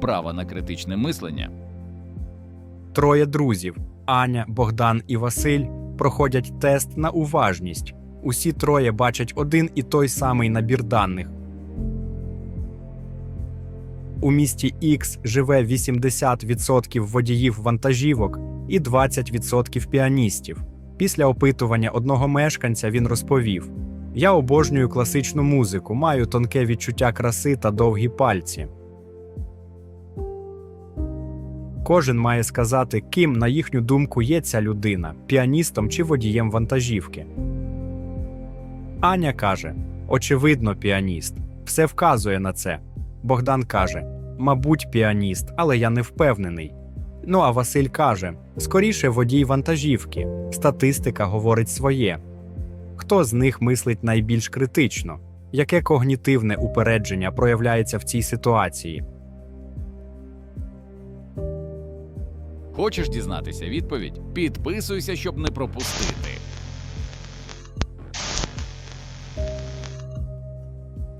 вправа на критичне мислення. Троє друзів Аня, Богдан і Василь проходять тест на уважність. Усі троє бачать один і той самий набір даних. У місті X живе 80% водіїв вантажівок і 20% піаністів. Після опитування одного мешканця він розповів: Я обожнюю класичну музику, маю тонке відчуття краси та довгі пальці. Кожен має сказати, ким, на їхню думку, є ця людина піаністом чи водієм вантажівки. Аня каже: Очевидно, піаніст. Все вказує на це. Богдан каже: Мабуть, піаніст, але я не впевнений. Ну а Василь каже: скоріше водій вантажівки. Статистика говорить своє. Хто з них мислить найбільш критично? Яке когнітивне упередження проявляється в цій ситуації? Хочеш дізнатися відповідь? Підписуйся, щоб не пропустити.